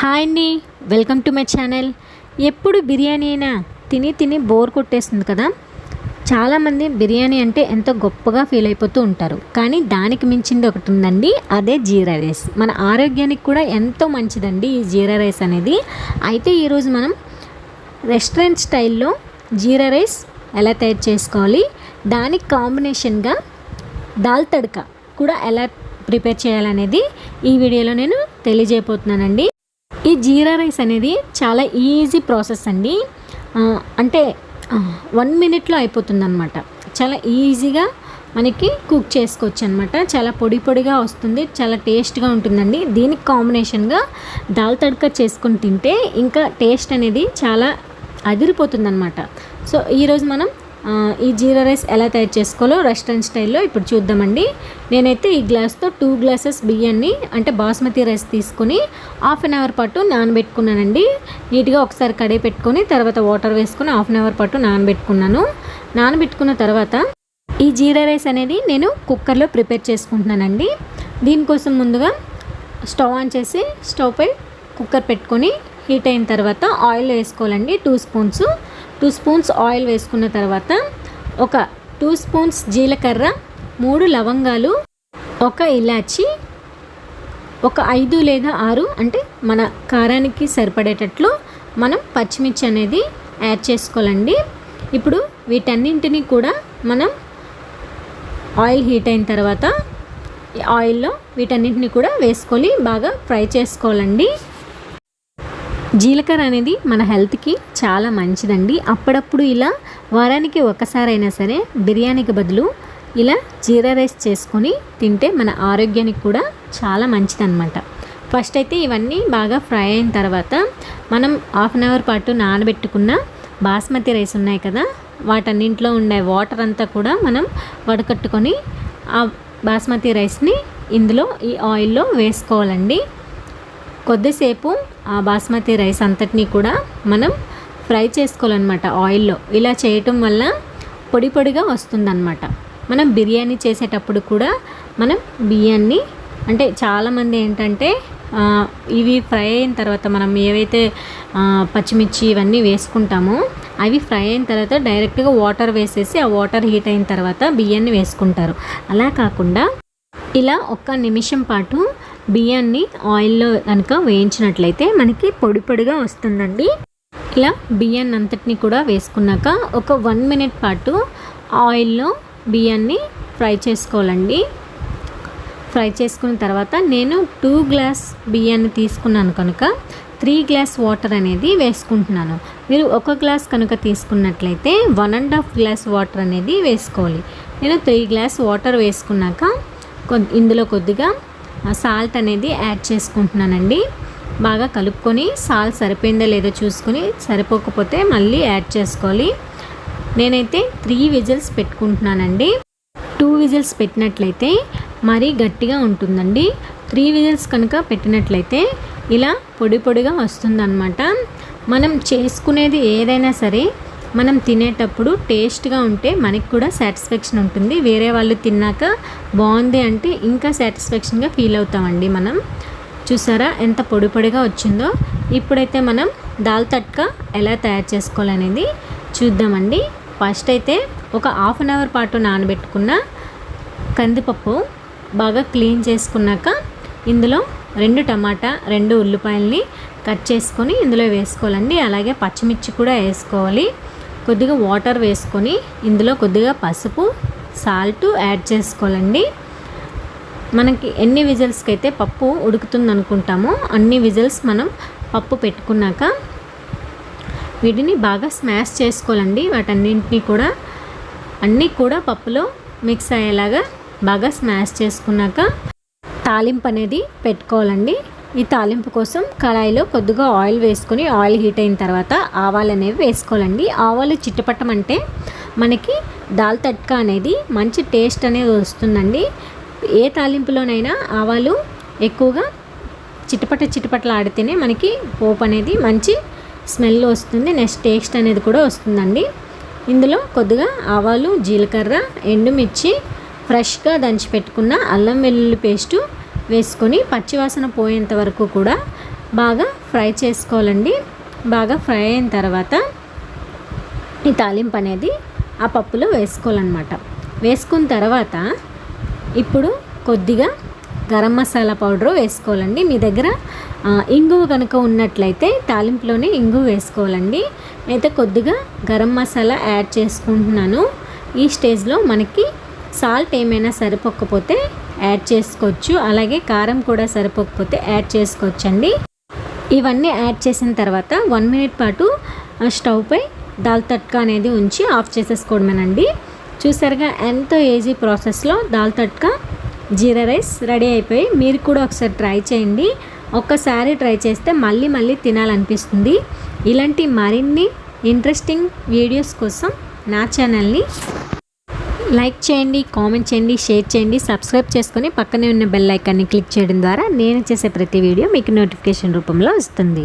Hi అండి. Welcome to my channel. ఎప్పుడు బిర్యానీ అయినా తిని తిని బోర్ కొట్టేస్తుంది కదా? చాలామంది బిర్యానీ అంటే ఎంతో గొప్పగా ఫీల్ అయిపోతూ ఉంటారు. కానీ దానికి మించింది ఒకటి ఉందండి అదే జీరా రైస్. మన ఆరోగ్యానికి కూడా ఎంతో మంచిదండి ఈ జీరా రైస్ అనేది. అయితే ఈరోజు మనం రెస్టారెంట్ స్టైల్లో జీరా రైస్ ఎలా తయారు చేసుకోవాలి దానికి కాంబినేషన్గా దాల్ తడక కూడా ఎలా ప్రిపేర్ చేయాలనేది ఈ వీడియోలో నేను తెలియజేయబోతున్నానండి. ఈ జీరా రైస్ అనేది చాలా ఈజీ ప్రాసెస్ అండి. అంటే వన్ మినిట్లో అయిపోతుంది అనమాట చాలా ఈజీగా మనకి కుక్ చేసుకోవచ్చు అనమాట చాలా పొడి పొడిగా వస్తుంది చాలా టేస్ట్గా ఉంటుందండి. దీనికి కాంబినేషన్గా దాల్ తడక చేసుకొని తింటే ఇంకా టేస్ట్ అనేది చాలా అదిరిపోతుంది అనమాట సో ఈరోజు మనం ఈ జీరా రైస్ ఎలా తయారు చేసుకోవాలో రెస్టారెంట్ స్టైల్లో ఇప్పుడు చూద్దామండి. నేనైతే ఈ గ్లాస్తో టూ గ్లాసెస్ బియ్యాన్ని అంటే బాస్మతి రైస్ తీసుకొని హాఫ్ అన్ అవర్ పాటు నానబెట్టుకున్నానండి. నీట్గా ఒకసారి కడిగి పెట్టుకొని తర్వాత వాటర్ వేసుకొని హాఫ్ అన్ అవర్ పాటు నానబెట్టుకున్నాను. నానబెట్టుకున్న తర్వాత ఈ జీరా రైస్ అనేది నేను కుక్కర్లో ప్రిపేర్ చేసుకుంటున్నానండి. దీనికోసం ముందుగా స్టవ్ ఆన్ చేసి స్టవ్ పై కుక్కర్ పెట్టుకొని హీట్ అయిన తర్వాత ఆయిల్ వేసుకోవాలండి. Two spoons. Two spoons oil వేసుకున్న తర్వాత ఒక టూ స్పూన్స్ జీలకర్ర మూడు లవంగాలు ఒక ఇలాచి ఒక ఐదు లేదా ఆరు అంటే మన కారానికి సరిపడేటట్లు మనం పచ్చిమిర్చి అనేది యాడ్ చేసుకోవాలండి. ఇప్పుడు వీటన్నింటినీ కూడా మనం ఆయిల్ హీట్ అయిన తర్వాత ఆయిల్లో వీటన్నింటిని కూడా వేసుకొని బాగా ఫ్రై చేసుకోవాలండి. జీలకర్ర అనేది మన హెల్త్కి చాలా మంచిదండి. అప్పుడప్పుడు ఇలా వారానికి ఒకసారైనా సరే బిర్యానీకి బదులు ఇలా జీరా రైస్ చేసుకొని తింటే మన ఆరోగ్యానికి కూడా చాలా మంచిదన్నమాట. ఫస్ట్ అయితే ఇవన్నీ బాగా ఫ్రై అయిన తర్వాత మనం హాఫ్ అన్ అవర్ పాటు నానబెట్టుకున్న బాస్మతి రైస్ ఉన్నాయి కదా వాటన్నింట్లో ఉండే వాటర్ అంతా కూడా మనం వడకట్టుకొని ఆ బాస్మతి రైస్ని ఇందులో ఈ ఆయిల్లో వేసుకోవాలండి. కొద్దిసేపు ఆ బాస్మతి రైస్ అంతటినీ కూడా మనం ఫ్రై చేసుకోవాలన్నమాట ఆయిల్లో. ఇలా చేయటం వల్ల పొడి పొడిగా వస్తుందన్నమాట. మనం బిర్యానీ చేసేటప్పుడు కూడా మనం బియ్యాన్ని అంటే చాలామంది ఏంటంటే ఇవి ఫ్రై అయిన తర్వాత మనం ఏవైతే పచ్చిమిర్చి ఇవన్నీ వేసుకుంటామో అవి ఫ్రై అయిన తర్వాత డైరెక్ట్గా వాటర్ వేసేసి ఆ వాటర్ హీట్ అయిన తర్వాత బియ్యాన్ని వేసుకుంటారు. అలా కాకుండా ఇలా ఒక్క నిమిషం పాటు బియ్యాన్ని ఆయిల్లో కనుక వేయించినట్లయితే మనకి పొడి పొడిగా వస్తుందండి. ఇలా బియ్యాన్ని అంతటిని కూడా వేసుకున్నాక ఒక వన్ మినిట్ పాటు ఆయిల్లో బియ్యాన్ని ఫ్రై చేసుకోవాలండి. ఫ్రై చేసుకున్న తర్వాత నేను టూ గ్లాస్ బియ్యాన్ని తీసుకున్నాను కనుక త్రీ గ్లాస్ వాటర్ అనేది వేసుకుంటున్నాను. మీరు ఒక గ్లాస్ కనుక తీసుకున్నట్లయితే one and half glass water అనేది వేసుకోవాలి. నేను త్రీ గ్లాస్ వాటర్ వేసుకున్నాక ఇందులో కొద్దిగా సాల్ట్ అనేది యాడ్ చేసుకుంటున్నానండి. బాగా కలుపుకొని సాల్ట్ సరిపోయిందో లేదో చూసుకొని సరిపోకపోతే మళ్ళీ యాడ్ చేసుకోవాలి. నేనైతే త్రీ విజిల్స్ పెట్టుకుంటున్నానండి. టూ విజిల్స్ పెట్టినట్లయితే మరీ గట్టిగా ఉంటుందండి. త్రీ విజిల్స్ కనుక పెట్టినట్లయితే ఇలా పొడి పొడిగా వస్తుందన్నమాట. మనం చేసుకునేది ఏదైనా సరే మనం తినేటప్పుడు టేస్ట్గా ఉంటే మనకి కూడా సాటిస్ఫాక్షన్ ఉంటుంది. వేరే వాళ్ళు తిన్నాక బాగుంది అంటే ఇంకా సాటిస్ఫాక్షన్గా ఫీల్ అవుతామండి మనం. చూసారా ఎంత పొడి పొడిగా వచ్చిందో? ఇప్పుడైతే మనం దాల్ తట్కా ఎలా తయారు చేసుకోవాలనేది చూద్దామండి. ఫస్ట్ అయితే ఒక హాఫ్ అన్ అవర్ పాటు నానబెట్టుకున్న కందిపప్పు బాగా క్లీన్ చేసుకున్నాక ఇందులో రెండు టమాటా రెండు ఉల్లిపాయల్ని కట్ చేసుకొని ఇందులో వేసుకోవాలండి. అలాగే పచ్చిమిర్చి కూడా వేసుకోవాలి. కొద్దిగా వాటర్ వేసుకొని ఇందులో కొద్దిగా పసుపు సాల్ట్ యాడ్ చేసుకోవాలండి. మనకి ఎన్ని విజిల్స్కి అయితే పప్పు ఉడుకుతుంది అనుకుంటామో అన్ని విజిల్స్ మనం పప్పు పెట్టుకున్నాక వీటిని బాగా స్మాష్ చేసుకోవాలండి. వాటన్నింటినీ కూడా అన్నీ కూడా పప్పులో మిక్స్ అయ్యేలాగా బాగా స్మాష్ చేసుకున్నాక తాలింపు అనేది పెట్టుకోవాలండి. ఈ తాలింపు కోసం కళాయిలో కొద్దిగా ఆయిల్ వేసుకొని ఆయిల్ హీట్ అయిన తర్వాత ఆవాలు అనేవి వేసుకోవాలండి. ఆవాలు చిట్టపట్టమంటే మనకి దాల్ తట్కా అనేది మంచి టేస్ట్ అనేది వస్తుందండి. ఏ తాలింపులోనైనా ఆవాలు ఎక్కువగా చిటపట చిటపటలు ఆడితేనే మనకి పోపు అనేది మంచి స్మెల్ వస్తుంది నెక్స్ట్ టేస్ట్ అనేది కూడా వస్తుందండి. ఇందులో కొద్దిగా ఆవాలు జీలకర్ర ఎండుమిర్చి ఫ్రెష్గా దంచి పెట్టుకున్న అల్లం వెల్లుల్లి పేస్టు వేసుకొని పచ్చివాసన పోయేంత వరకు కూడా బాగా ఫ్రై చేసుకోవాలండి. బాగా ఫ్రై అయిన తర్వాత ఈ తాలింపు అనేది ఆ పప్పులో వేసుకోవాలన్నమాట. వేసుకున్న తర్వాత ఇప్పుడు కొద్దిగా గరం మసాలా పౌడర్ వేసుకోవాలండి. మీ దగ్గర ఇంగువ కనుక ఉన్నట్లయితే తాలింపులోనే ఇంగువ వేసుకోవాలండి. అయితే కొద్దిగా గరం మసాలా యాడ్ చేసుకుంటున్నాను. ఈ స్టేజ్లో మనకి సాల్ట్ ఏమైనా సరిపోకపోతే యాడ్ చేసుకోవచ్చు. అలాగే కారం కూడా సరిపోకపోతే యాడ్ చేసుకోవచ్చండి. ఇవన్నీ యాడ్ చేసిన తర్వాత వన్ మినిట్ పాటు ఆ దాల్ తట్కా అనేది ఉంచి ఆఫ్ చేసేసుకోవడమేనండి. చూసారుగా ఎంతో ఈజీ ప్రాసెస్లో దాల్ తట్కా జీరా రైస్ రెడీ అయిపోయి మీరు కూడా ఒకసారి ట్రై చేయండి. ఒక్కసారి ట్రై చేస్తే మళ్ళీ మళ్ళీ తినాలనిపిస్తుంది. ఇలాంటి మరిన్ని ఇంట్రెస్టింగ్ వీడియోస్ కోసం నా ఛానల్ని లైక్ చేయండి కామెంట్ చేయండి షేర్ చేయండి సబ్స్క్రైబ్ చేసుకొని పక్కనే ఉన్న బెల్ ఐకాన్ని క్లిక్ చేయడం ద్వారా నేను చేసే ప్రతి వీడియో మీకు నోటిఫికేషన్ రూపంలో వస్తుంది.